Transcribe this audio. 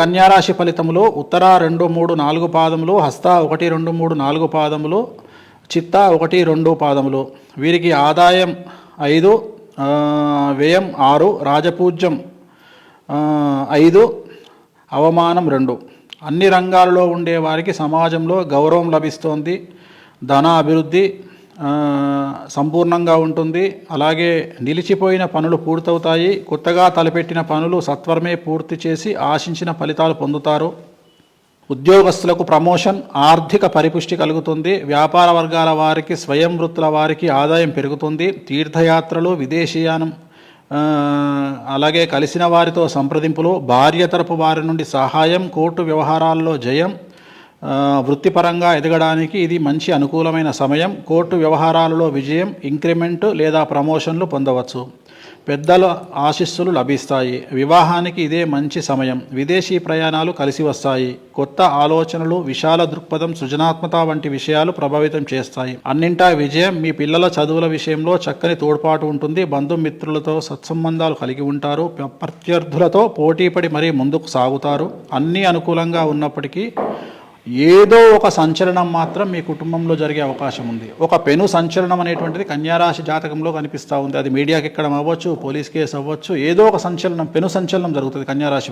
కన్యారాశి ఫలితములు ఉత్తర రెండు మూడు నాలుగు పాదములు హస్త ఒకటి రెండు మూడు నాలుగు పాదములు చిత్త ఒకటి రెండు పాదములు. వీరికి ఆదాయం ఐదు వ్యయం ఆరు రాజపూజ్యం ఐదు అవమానం రెండు. అన్ని రంగాలలో ఉండే వారికి సమాజంలో గౌరవం లభిస్తోంది ధన అభివృద్ధి సంపూర్ణంగా ఉంటుంది. అలాగే నిలిచిపోయిన పనులు పూర్తవుతాయి. కొత్తగా తలపెట్టిన పనులు సత్వరమే పూర్తి చేసి ఆశించిన ఫలితాలు పొందుతారు. ఉద్యోగస్తులకు ప్రమోషన్ ఆర్థిక పరిపుష్టి కలుగుతుంది. వ్యాపార వర్గాల వారికి స్వయం వృత్తుల వారికి ఆదాయం పెరుగుతుంది. తీర్థయాత్రలు విదేశీయానం అలాగే కలిసిన వారితో సంప్రదింపులు భార్య తరపు వారి నుండి సహాయం కోర్టు వ్యవహారాల్లో జయం వృత్తిపరంగా ఎదగడానికి ఇది మంచి అనుకూలమైన సమయం. కోర్టు వ్యవహారాలలో విజయం ఇంక్రిమెంట్ లేదా ప్రమోషన్లు పొందవచ్చు. పెద్దల ఆశీస్సులు లభిస్తాయి. వివాహానికి ఇదే మంచి సమయం. విదేశీ ప్రయాణాలు కలిసి వస్తాయి. కొత్త ఆలోచనలు విశాల దృక్పథం సృజనాత్మత వంటి విషయాలు ప్రభావితం చేస్తాయి. అన్నింటా విజయం మీ పిల్లల చదువుల విషయంలో చక్కని తోడ్పాటు ఉంటుంది. బంధుమిత్రులతో సత్సంబంధాలు కలిగి ఉంటారు. ప్ర- ప్రత్యర్థులతో పోటీపడి మరీ ముందుకు సాగుతారు. అన్నీ అనుకూలంగా ఉన్నప్పటికీ ఏదో ఒక సంచలనం మాత్రం మీ కుటుంబంలో జరిగే అవకాశం ఉంది. ఒక పెను సంచలనం అనేటువంటిది కన్యారాశి జాతకంలో కనిపిస్తూ ఉంది. అది మీడియాకి ఎక్కడ అవ్వచ్చు పోలీస్ కేసు అవ్వచ్చు ఏదో ఒక సంచలనం పెను సంచలనం జరుగుతుంది కన్యారాశి